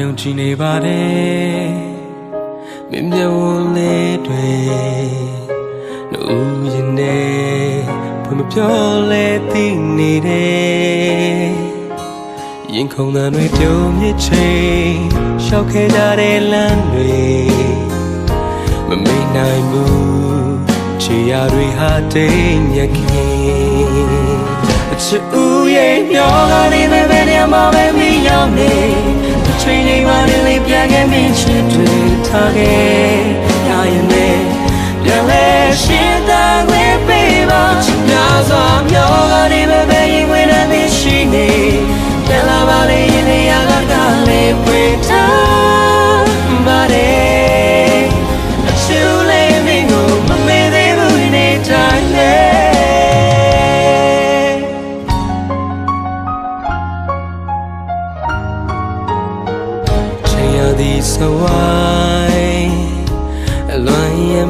ယုံကြည်နေပါတယ်မင်းမျက်ဝန်းလေးတွေနှူးရင်နေဘယ်မပြောလဲသိနေတယ်ရင်ခုန်သံတွေပြုံးမြစ်ချိန်ရှောက်ခဲ့ကြတဲ့လမ်းတွေမမေ့နိုင်ဘူးချီရတွေဟာတိမ်ညက်ခင်အချစ်ဦးရဲ့မျောကနေပဲပဲနေမှာပဲမရောက်နေအ ချိန်လေးမှလည်းပြန်ခဲ့မင်းချစ်တွေထားခဲ့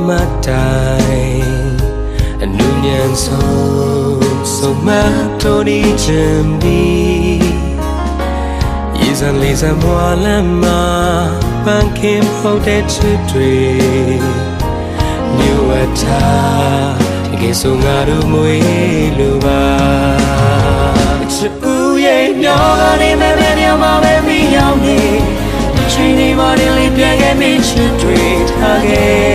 မတိုင်အနုညံဆုံးဆုံးမတော်ဒီချင်ဒီရေစံလေးစံမွာလမ်းမှာပန်းခင်ဖို့တဲ့ချစ်တွေမြို့ဝတ်ထားတကယ်ဆိုငါတို့မွေလိုပါချစ်ဦးရဲ့မျောကနေမဲ့မဲ့ညမှာပဲမိရောက်နေချိန်ဒီမာဒီလေးပြန်ခဲ့မင်းချစ်တွေထားခဲ့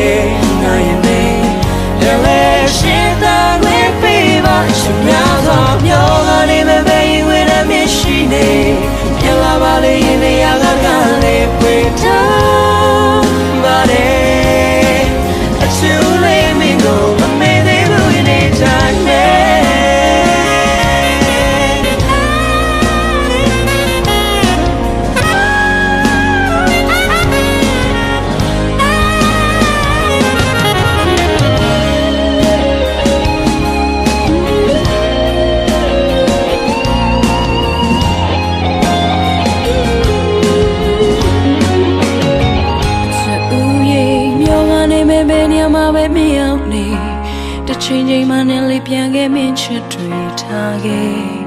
ပဲမရောက်နေတစ်ချိန်ချိန်မှနဲ့လေးပြန်ခဲ့မင်းချစ်တွေထားခဲ့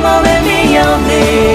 mão é minha aldeia.